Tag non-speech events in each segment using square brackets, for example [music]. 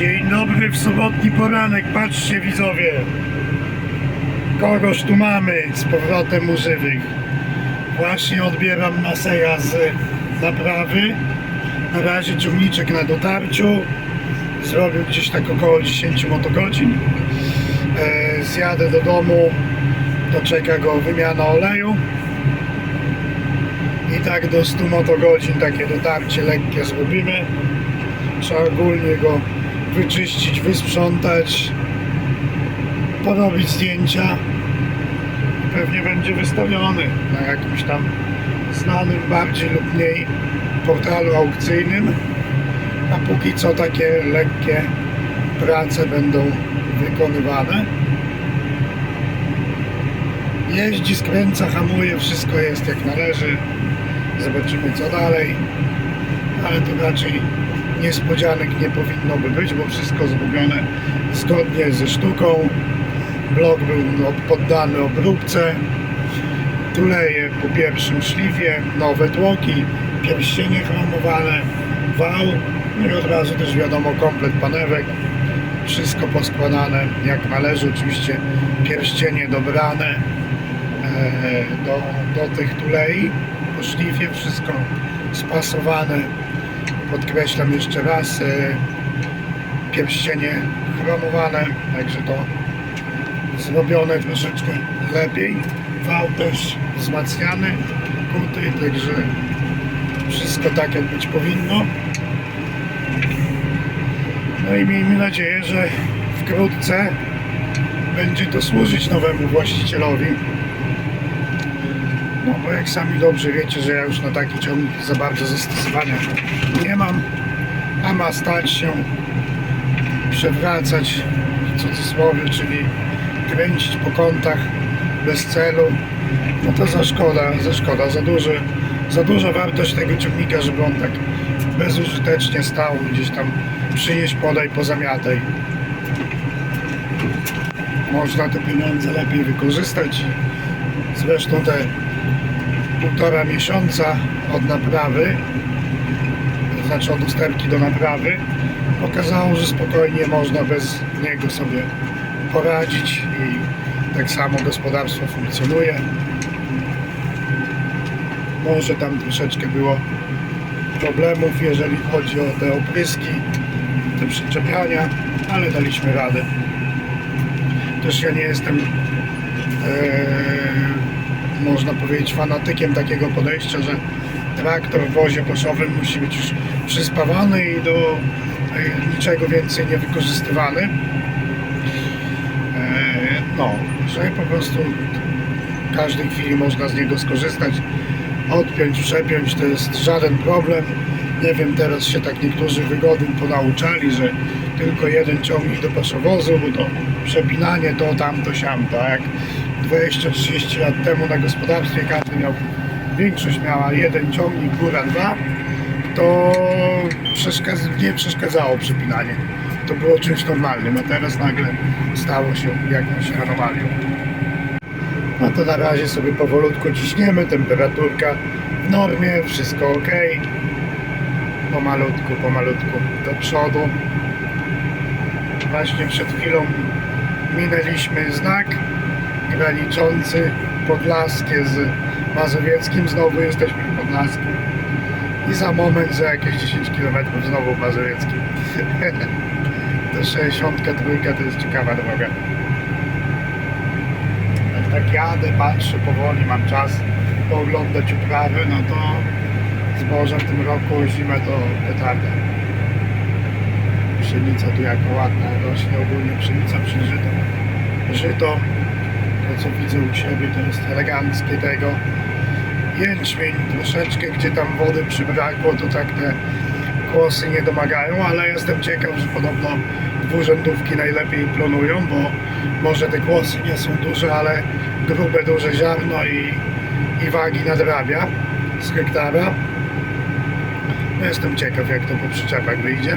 Dzień dobry w sobotni poranek. Patrzcie widzowie. Kogoś tu mamy z powrotem u żywych. Właśnie odbieram Maseja z naprawy. Na razie ciągniczek na dotarciu. Zrobił gdzieś tak około 10 motogodzin. E, zjadę do domu. Doczeka go wymiana oleju. I tak do 100 motogodzin takie dotarcie lekkie zrobimy. Trzeba ogólnie go wyczyścić, wysprzątać, porobić zdjęcia. Pewnie będzie wystawiony na jakimś tam znanym bardziej lub mniej portalu aukcyjnym. A póki co takie lekkie prace będą wykonywane. Jeździ, skręca, hamuje, wszystko jest jak należy. Zobaczymy co dalej. Ale to raczej niespodzianek nie powinno by być, bo wszystko zrobione zgodnie ze sztuką. Blok był poddany obróbce. Tuleje po pierwszym szlifie, nowe tłoki, pierścienie chromowane, wał, no i od razu też wiadomo komplet panewek. Wszystko poskładane jak należy, oczywiście pierścienie dobrane e, do, do tych tulei po szlifie, wszystko spasowane podkreślam jeszcze raz, e, pierścienie chromowane, także to zrobione troszeczkę lepiej. Wał też wzmacniany, kuty, także wszystko tak jak być powinno. No i miejmy nadzieję, że wkrótce będzie to służyć nowemu właścicielowi. No bo jak sami dobrze wiecie, że ja już na taki ciągnik za bardzo zastosowania nie mam, a ma stać się przewracać w cudzysłowie, czyli kręcić po kątach bez celu, no to za szkoda, za szkoda, za duży, za duża wartość tego ciągnika, żeby on tak bezużytecznie stał, gdzieś tam przynieść, podaj, pozamiataj. Można te pieniądze lepiej wykorzystać. Zresztą te półtora miesiąca od naprawy, znaczy od usterki do naprawy, pokazało, że spokojnie można bez niego sobie poradzić i tak samo gospodarstwo funkcjonuje. Może tam troszeczkę było problemów, jeżeli chodzi o te opryski, te przyczepiania, ale daliśmy radę. Też ja nie jestem e, można powiedzieć, fanatykiem takiego podejścia, że traktor w wozie koszowym musi być już przyspawany i do e, niczego więcej nie wykorzystywany. E, No, że po prostu w każdej chwili można z niego skorzystać, odpiąć, przepiąć, to jest żaden problem. Nie wiem, teraz się tak niektórzy wygodnie ponauczali, że tylko jeden ciągnik do paszowozu, bo to przepinanie to, tamto, siamto, jak 20-30 lat temu na gospodarstwie każdy miał, większość miała jeden ciągnik, góra dwa, to przeszkadz, nie przeszkadzało przepinanie. To było czymś normalnym, a teraz nagle stało się jakąś anomalią. No to na razie sobie powolutku ciśniemy, temperaturka w normie, wszystko ok. Pomalutku, pomalutku do przodu. Właśnie przed chwilą minęliśmy znak graniczący Podlaskie z Mazowieckim. Znowu jesteśmy w Podlasku. I za moment, za jakieś 10 km znowu w Mazowieckim. [laughs] to 63 to jest ciekawa droga. Jak tak jadę, patrzę powoli, mam czas pooglądać uprawy, no to zboże w tym roku, zimę to petarda. Pszenica tu jako ładna rośnie, ogólnie pszenica przyżyta. Żyto, to co widzę u siebie to jest eleganckie tego. Jęczmień troszeczkę, gdzie tam wody przybrakło, to tak te kłosy nie domagają, ale jestem ciekaw, że podobno dwurzędówki najlepiej klonują, bo może te kłosy nie są duże, ale grube, duże ziarno i, i wagi nadrabia z hektara. No jestem ciekaw, jak to po przyczepach wyjdzie.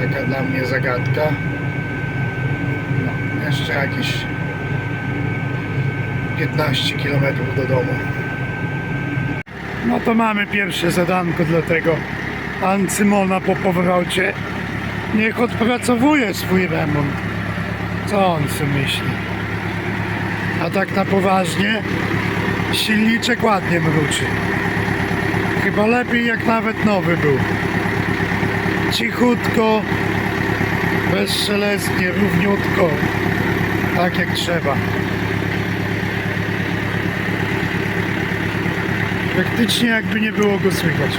Taka dla mnie zagadka. Jeszcze jakieś 15 km do domu. No to mamy pierwsze zadanko dla tego pan Cymona po powrocie niech odpracowuje swój remont. Co on sobie myśli? A tak na poważnie silniczek ładnie mruczy. Chyba lepiej jak nawet nowy był. Cichutko, bezszelestnie, równiutko, tak jak trzeba. Praktycznie jakby nie było go słychać.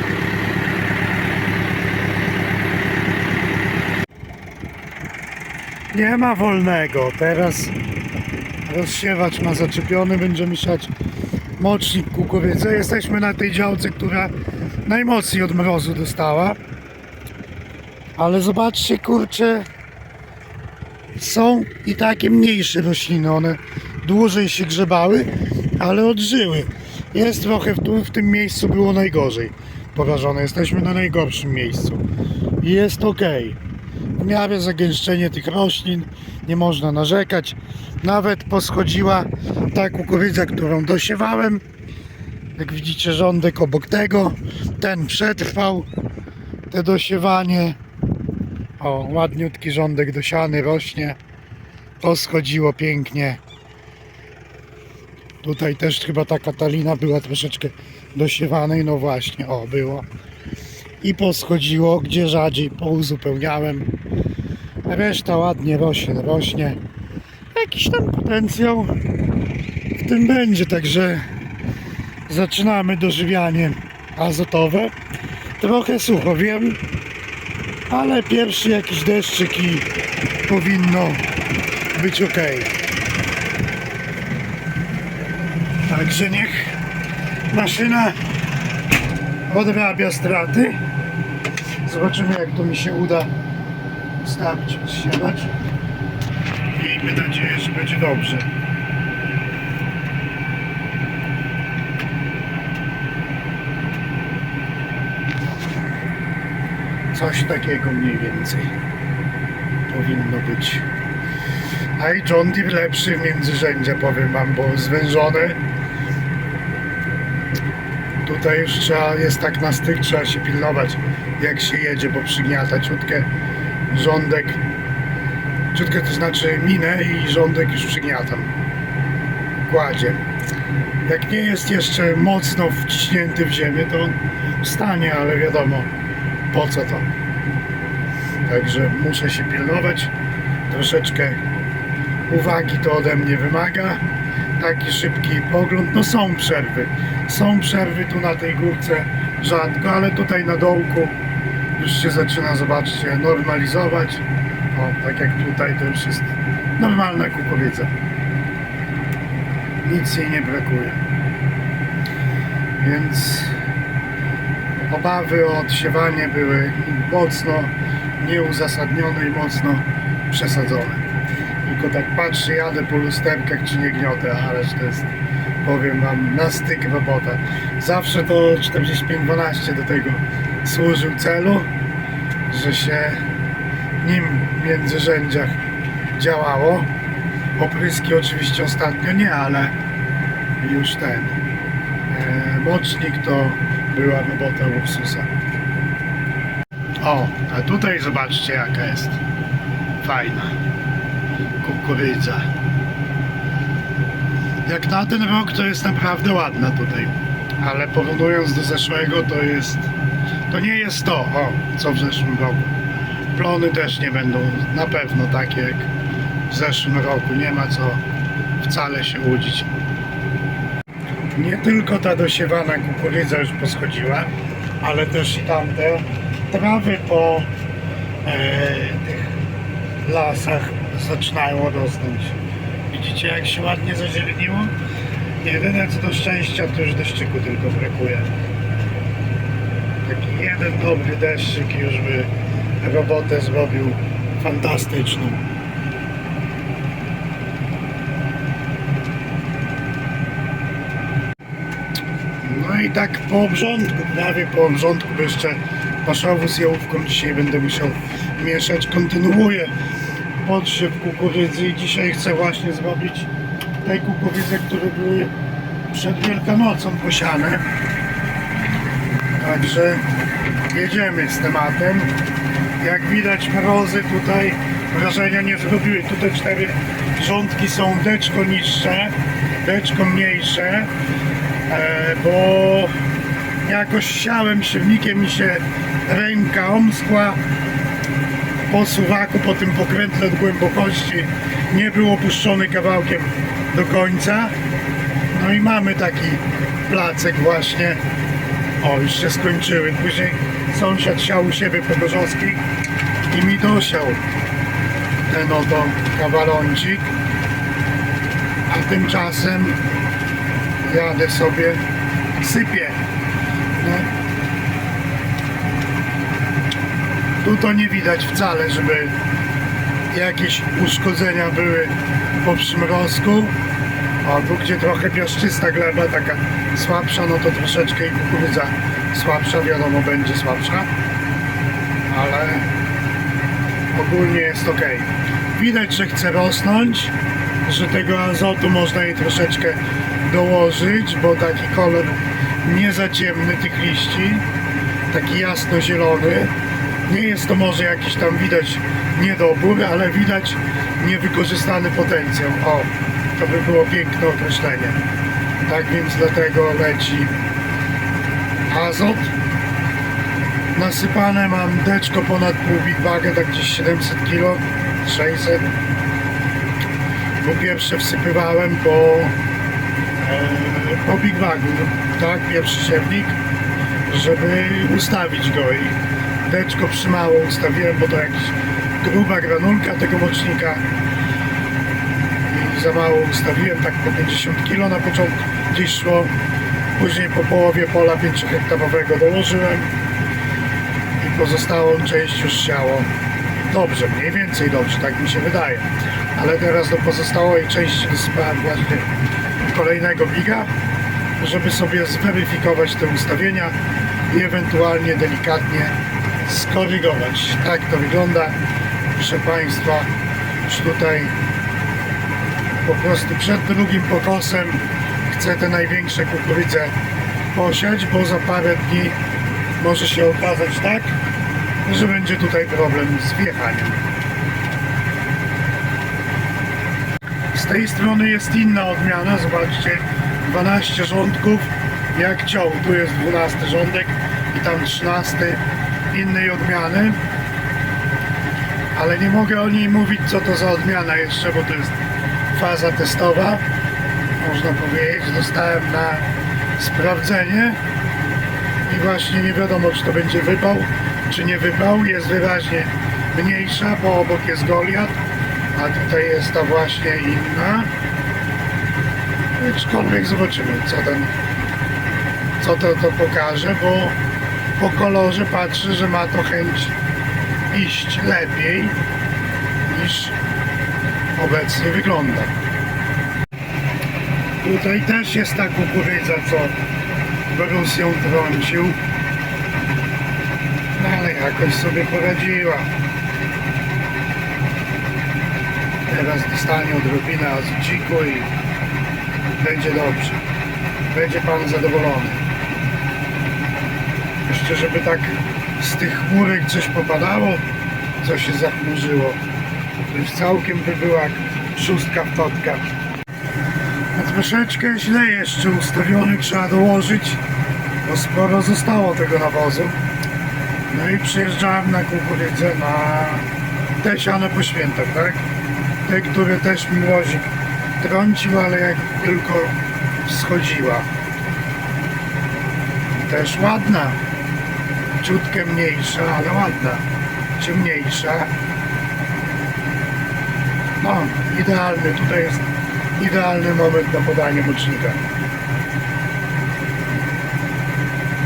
Nie ma wolnego. Teraz rozsiewacz ma zaczepiony, będziemy siać mocznik kukurydzy. Jesteśmy na tej działce, która najmocniej od mrozu dostała. Ale zobaczcie, kurczę, są i takie mniejsze rośliny. One dłużej się grzebały, ale odżyły. Jest trochę w, tu, w tym miejscu było najgorzej porażone. Jesteśmy na najgorszym miejscu. I jest ok. W miarę zagęszczenie tych roślin nie można narzekać. Nawet poschodziła ta kukurydza, którą dosiewałem. Jak widzicie, rządek obok tego. Ten przetrwał te dosiewanie. O, ładniutki rządek dosiany rośnie. To schodziło pięknie. Tutaj też chyba ta Katalina była troszeczkę dosiewanej. No właśnie, o, było. I poschodziło, gdzie rzadziej pouzupełniałem. Reszta ładnie rośnie, rośnie. Jakiś tam potencjał w tym będzie, także zaczynamy dożywianie azotowe. Trochę sucho, wiem, ale pierwszy jakiś deszczyk i powinno być ok. Także niech maszyna odrabia straty. Zobaczymy jak to mi się uda ustawić, rozsiadać. Miejmy nadzieję, że będzie dobrze. Coś takiego mniej więcej powinno być. A i John Deere lepszy w międzyrzędzie, powiem wam, bo zwężony. Tutaj już trzeba, jest tak na styk, trzeba się pilnować jak się jedzie, bo przygniata ciutkę rządek. Ciutkę to znaczy minę i rządek już przygniatam. Kładzie. Jak nie jest jeszcze mocno wciśnięty w ziemię, to stanie, ale wiadomo po co to. Także muszę się pilnować. Troszeczkę uwagi to ode mnie wymaga. Taki szybki pogląd. No są przerwy. Są przerwy tu na tej górce rzadko, ale tutaj na dołku już się zaczyna, zobaczcie, normalizować. O, tak jak tutaj to już jest normalna kukurydza. Nic jej nie brakuje. Więc obawy o odsiewanie były mocno nieuzasadnione i mocno przesadzone. Tylko tak patrzę, jadę po lusterkach czy nie gniotę, ależ to jest, powiem wam, na styk robota. Zawsze to 4512 do tego służył celu, że się nim w międzyrzędziach działało. Opryski oczywiście ostatnio nie, ale już ten e, mocznik to była robota Ursusa. O, a tutaj zobaczcie jaka jest fajna kukurydza. Jak na ten rok to jest naprawdę ładna tutaj, ale porównując do zeszłego to jest to nie jest to, o, co w zeszłym roku. Plony też nie będą na pewno takie jak w zeszłym roku. Nie ma co wcale się łudzić. Nie tylko ta dosiewana kukurydza już poschodziła, ale też tamte trawy po e, tych lasach zaczynają rosnąć. Widzicie jak się ładnie zazieleniło? Jedyne co do szczęścia to już deszczyku tylko brakuje. Taki jeden dobry deszczyk już by robotę zrobił fantastyczną. No i tak po obrządku, prawie po obrządku, bo jeszcze paszowu z jałówką dzisiaj będę musiał mieszać. Kontynuuję podsiew kukurydzy i dzisiaj chcę właśnie zrobić tej kukurydzy, które były przed Wielkanocą posiane. Także jedziemy z tematem. Jak widać mrozy tutaj wrażenia nie zrobiły. Tutaj cztery rządki są deczko niższe, deczko mniejsze, bo jakoś siałem silnikiem mi się ręka omskła po suwaku, po tym pokrętle od głębokości nie był opuszczony kawałkiem do końca. No i mamy taki placek właśnie. O, już się skończyły. Później sąsiad siał u siebie po i mi dosiał ten oto kawaloncik. A tymczasem jadę sobie, sypię. No. Tu to nie widać wcale, żeby jakieś uszkodzenia były po przymrozku. A tu gdzie trochę piaszczysta gleba, taka słabsza, no to troszeczkę i kukurydza słabsza, wiadomo będzie słabsza. Ale ogólnie jest ok. Widać, że chce rosnąć, że tego azotu można jej troszeczkę dołożyć, bo taki kolor nie za ciemny tych liści, taki jasno-zielony. Nie jest to może jakiś tam widać niedobór, ale widać niewykorzystany potencjał. O, to by było piękne określenie. Tak więc dlatego leci azot. Nasypane mam deczko ponad pół big tak gdzieś 700 kg, 600. Bo pierwsze wsypywałem po, po big bagu, tak, pierwszy siewnik, żeby ustawić go i deczko przymało ustawiłem, bo to jakaś gruba granulka tego mocznika i za mało ustawiłem, tak po 50 kg na początku gdzieś szło, później po połowie pola 5 hektarowego dołożyłem i pozostałą część już siało. Dobrze, mniej więcej dobrze, tak mi się wydaje, ale teraz do pozostałej części dosypałem właśnie kolejnego biga, żeby sobie zweryfikować te ustawienia i ewentualnie delikatnie skorygować. Tak to wygląda, proszę Państwa, już tutaj po prostu przed drugim pokosem chcę te największe kukurydze posiać, bo za parę dni może się okazać tak, że będzie tutaj problem z wjechaniem. Z tej strony jest inna odmiana, zobaczcie, 12 rządków, jak ciął, tu jest 12 rządek i tam 13 innej odmiany, ale nie mogę o niej mówić, co to za odmiana jeszcze, bo to jest faza testowa, można powiedzieć, dostałem na sprawdzenie i właśnie nie wiadomo, czy to będzie wypał, czy nie wypał, jest wyraźnie mniejsza, bo obok jest Goliat, a tutaj jest ta właśnie inna. Aczkolwiek zobaczymy, co ten, co to, to pokaże, bo po kolorze patrzę, że ma to chęć iść lepiej niż obecnie wygląda. Tutaj też jest ta kukurydza, co Borus ją trącił. No ale jakoś sobie poradziła. Teraz dostanie odrobinę azuciku i będzie dobrze. Będzie Pan zadowolony. Jeszcze żeby tak z tych chmurek coś popadało, co się zachmurzyło. To już całkiem by była szóstka w totkach. A troszeczkę źle jeszcze ustawiony trzeba dołożyć, bo sporo zostało tego nawozu. No i przyjeżdżałem na kukurydzę na te siane po świętach, tak? Te, które też mi mrozik trącił, ale jak tylko wschodziła. Też ładna. Ciutkę mniejsza, ale ładna. Ciemniejsza. No, idealny. Tutaj jest idealny moment na podanie mocznika.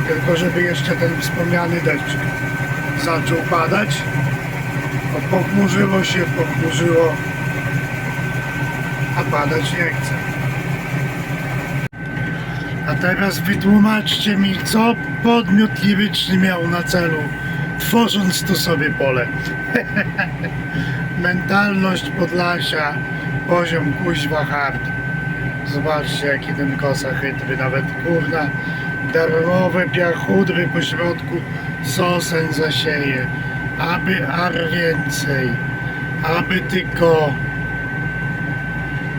Tylko żeby jeszcze ten wspomniany deszcz zaczął padać. Pochmurzyło się, pochmurzyło, padać nie chce. A teraz wytłumaczcie mi, co podmiot liryczny miał na celu, tworząc tu sobie pole. [laughs] Mentalność Podlasia, poziom kuźwa hard. Zobaczcie, jaki ten kosa chytry, nawet kurna darmowe piachudry po środku sosen zasieje. Aby ar więcej. Aby tylko.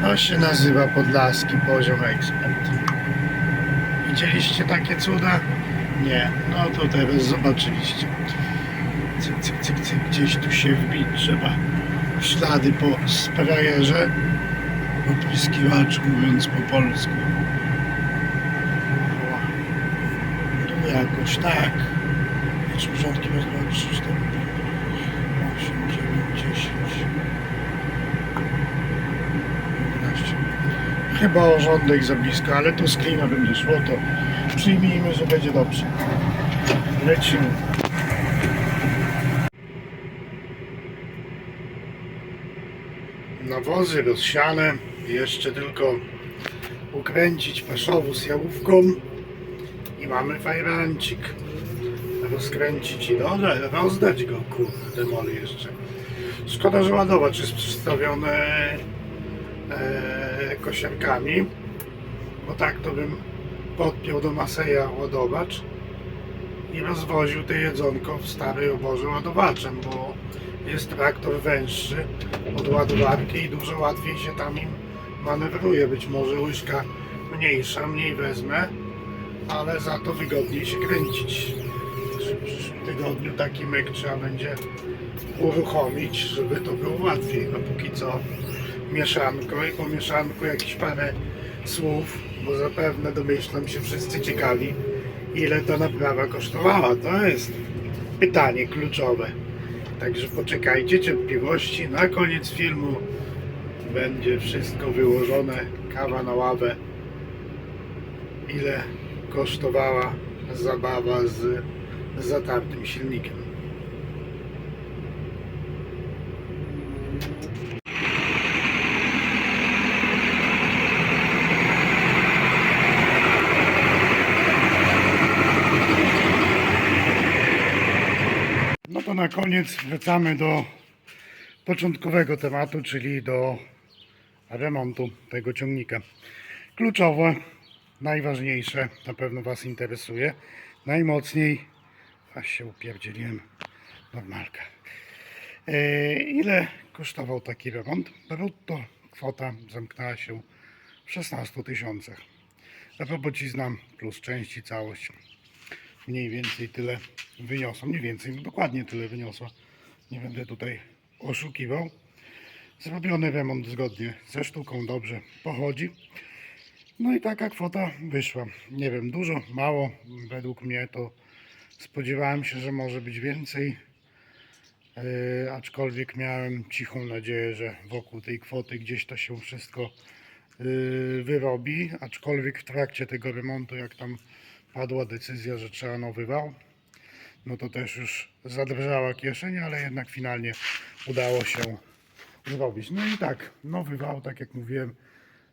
To się nazywa podlaski poziom ekspert. Widzieliście takie cuda? Nie. No to teraz zobaczyliście. Cyk, cyk, cyk, cyk. Gdzieś tu się wbić trzeba. Ślady po sprayerze. Opryskiwacz mówiąc po polsku. Tu jakoś tak. Jest porządki 2, 3, 4, 5, 8, 9, 10, 11. Chyba orządek za blisko, ale tu z klima będzie szło, to przyjmijmy, że będzie dobrze. Lecimy. Nawozy rozsiane, jeszcze tylko ukręcić paszowóz jałówką i mamy fajrancik. Rozkręcić i dole, rozdać go, kurde moli jeszcze. Szkoda, że ładowacz jest przystawiony e, kosiarkami, bo tak to bym podpiął do Maseja ładowacz i rozwoził te jedzonko w starej oborze ładowaczem, bo jest traktor węższy od ładowarki i dużo łatwiej się tam im manewruje. Być może łyżka mniejsza, mniej wezmę, ale za to wygodniej się kręcić. W przyszłym tygodniu taki myk trzeba będzie uruchomić, żeby to było łatwiej. No póki co mieszanko i po mieszanku jakieś parę słów, bo zapewne domyślam się wszyscy ciekawi, ile ta naprawa kosztowała. To jest pytanie kluczowe. Także poczekajcie cierpliwości. Na koniec filmu będzie wszystko wyłożone. Kawa na ławę. Ile kosztowała zabawa z zatartym silnikiem. Koniec wracamy do początkowego tematu, czyli do remontu tego ciągnika. Kluczowe, najważniejsze, na pewno Was interesuje. Najmocniej, aż się upierdzieliłem, normalka. E, ile kosztował taki remont? Brutto kwota zamknęła się w 16 tysiącach. Robocizna plus części całość mniej więcej tyle wyniosła. Mniej więcej, no dokładnie tyle wyniosła. Nie będę tutaj oszukiwał. Zrobiony remont zgodnie ze sztuką dobrze pochodzi. No i taka kwota wyszła. Nie wiem, dużo, mało. Według mnie to spodziewałem się, że może być więcej. Yy, aczkolwiek miałem cichą nadzieję, że wokół tej kwoty gdzieś to się wszystko yy, wyrobi. Aczkolwiek w trakcie tego remontu, jak tam padła decyzja, że trzeba nowy wał, no to też już zadrżała kieszeń, ale jednak finalnie udało się zrobić. No i tak, nowy wał, tak jak mówiłem,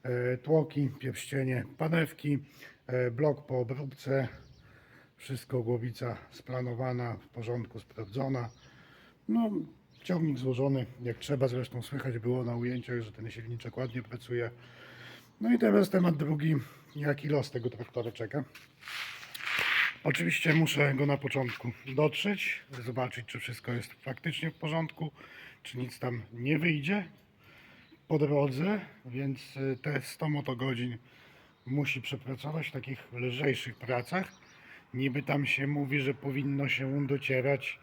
e, tłoki, pierścienie, panewki, e, blok po obróbce, wszystko głowica splanowana, w porządku, sprawdzona. No, ciągnik złożony jak trzeba, zresztą słychać było na ujęciach, że ten silniczek ładnie pracuje. No i teraz temat drugi, jaki los tego traktora czeka. Oczywiście muszę go na początku dotrzeć, zobaczyć czy wszystko jest faktycznie w porządku, czy nic tam nie wyjdzie po drodze, więc y, te 100 motogodzin musi przepracować w takich lżejszych pracach. Niby tam się mówi, że powinno się docierać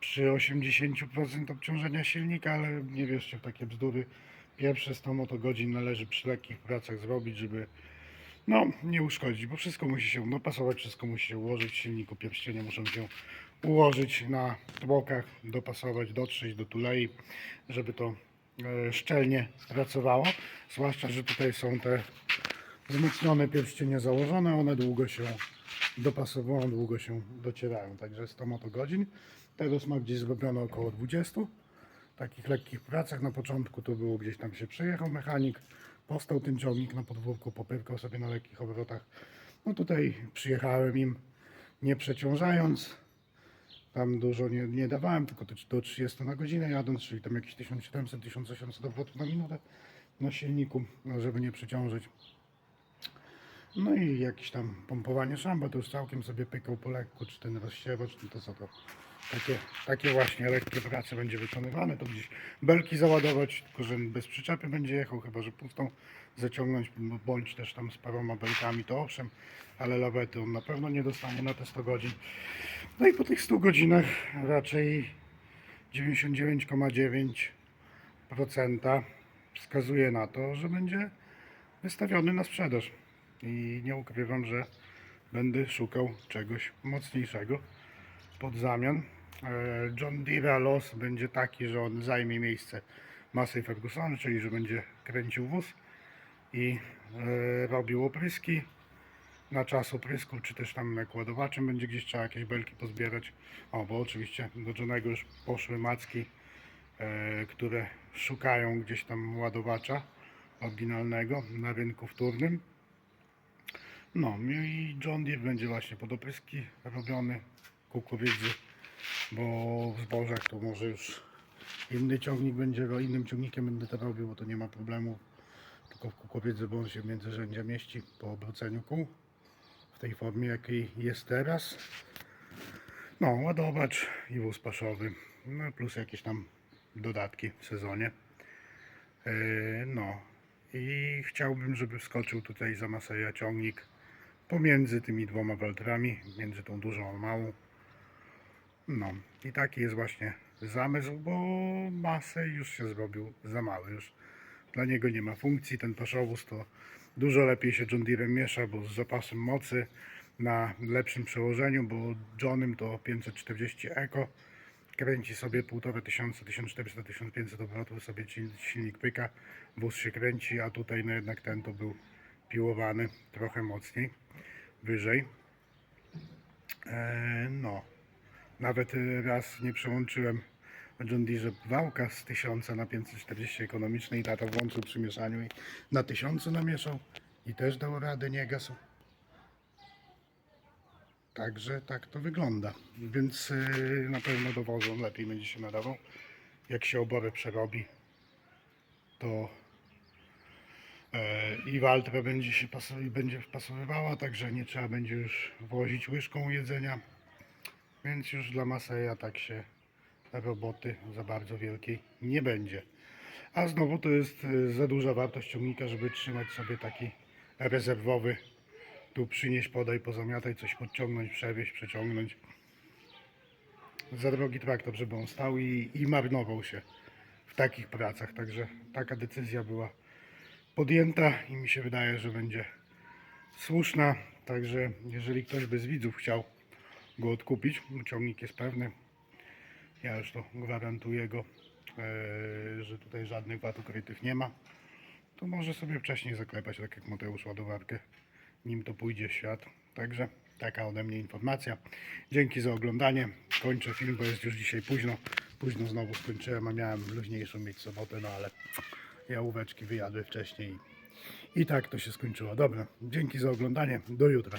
przy 80% obciążenia silnika, ale nie wierzcie w takie bzdury. Pierwsze 100 motogodzin należy przy lekkich pracach zrobić, żeby no, nie uszkodzić, bo wszystko musi się dopasować, wszystko musi się ułożyć w silniku, pierścienie muszą się ułożyć na tłokach, dopasować, dotrzeć do tulei, żeby to e, szczelnie pracowało. Zwłaszcza, że tutaj są te wzmocnione pierścienie założone, one długo się dopasowują, długo się docierają, także 100 motogodzin. Teraz ma gdzieś zrobione około 20 takich lekkich pracach. Na początku to było gdzieś tam się przejechał mechanik, powstał ten ciągnik na podwórku, popyrkał sobie na lekkich obrotach. No tutaj przyjechałem im nie przeciążając. Tam dużo nie, nie dawałem, tylko do 30 na godzinę jadąc, czyli tam jakieś 1700-1800 obrotów na minutę na silniku, no żeby nie przeciążyć. No i jakieś tam pompowanie szamba, to już całkiem sobie pykał po lekku, czy ten rozsiewacz, no to co to. Takie, takie właśnie lekkie prace będzie wykonywane, to gdzieś belki załadować, tylko że bez przyczepy będzie jechał, chyba że pustą zaciągnąć, bądź też tam z paroma belkami, to owszem, ale lawety on na pewno nie dostanie na te 100 godzin. No i po tych 100 godzinach raczej 99,9% wskazuje na to, że będzie wystawiony na sprzedaż. I nie ukrywam, że będę szukał czegoś mocniejszego pod zamian. E, John Deere los będzie taki, że on zajmie miejsce Massey Ferguson, czyli że będzie kręcił wóz i e, robił opryski na czas oprysku, czy też tam jak ładowaczem będzie gdzieś trzeba jakieś belki pozbierać. O, bo oczywiście do Johnego już poszły macki, e, które szukają gdzieś tam ładowacza oryginalnego na rynku wtórnym. No i John Deere będzie właśnie pod opryski robiony kukurydzy, bo w zbożach to może już inny ciągnik będzie, ro- innym ciągnikiem będę to robił, bo to nie ma problemu. Tylko w kukurydzy, bo on się w międzyrzędzie mieści po obróceniu kół w tej formie jakiej jest teraz. No, ładowacz i wóz paszowy, no plus jakieś tam dodatki w sezonie. Yy, No i chciałbym, żeby wskoczył tutaj za Maseja ciągnik pomiędzy tymi dwoma weltrami, między tą dużą a małą. No i taki jest właśnie zamysł, bo Masej już się zrobił za mały już. Dla niego nie ma funkcji, ten paszowóz to dużo lepiej się John Deere miesza, bo z zapasem mocy na lepszym przełożeniu, bo Johnem to 540 Eco kręci sobie 1500, 1400, 1500 obrotów sobie silnik pyka, wóz się kręci, a tutaj no jednak ten to był piłowany trochę mocniej, wyżej. E, no, nawet y, raz nie przełączyłem John Deere wałka z 1000 na 540 ekonomiczny i tata włączył przy mieszaniu i na 1000 namieszał i też dał radę, nie gasł. Także tak to wygląda. Więc y, na pewno do wozu lepiej będzie się nadawał. Jak się oborę przerobi, to e, i Waltra będzie się pasowi- będzie wpasowywała, także nie trzeba będzie już wozić łyżką jedzenia. Więc już dla Maseja tak się roboty za bardzo wielkiej nie będzie. A znowu to jest y, za duża wartość ciągnika, żeby trzymać sobie taki rezerwowy. Tu przynieść, podaj, pozamiataj, coś podciągnąć, przewieźć, przeciągnąć. Za drogi traktor, żeby on stał i, i marnował się w takich pracach. Także taka decyzja była podjęta i mi się wydaje, że będzie słuszna. Także jeżeli ktoś by z widzów chciał go odkupić, ciągnik jest pewny, ja już to gwarantuję go, e, że tutaj żadnych wad ukrytych nie ma. To może sobie wcześniej zaklepać, tak jak Mateusz ładowarkę, nim to pójdzie w świat. Także taka ode mnie informacja. Dzięki za oglądanie. Kończę film, bo jest już dzisiaj późno. Późno znowu skończyłem, a miałem luźniejszą mieć sobotę, no ale jałóweczki wyjadły wcześniej. I tak to się skończyło. Dobra, dzięki za oglądanie. Do jutra.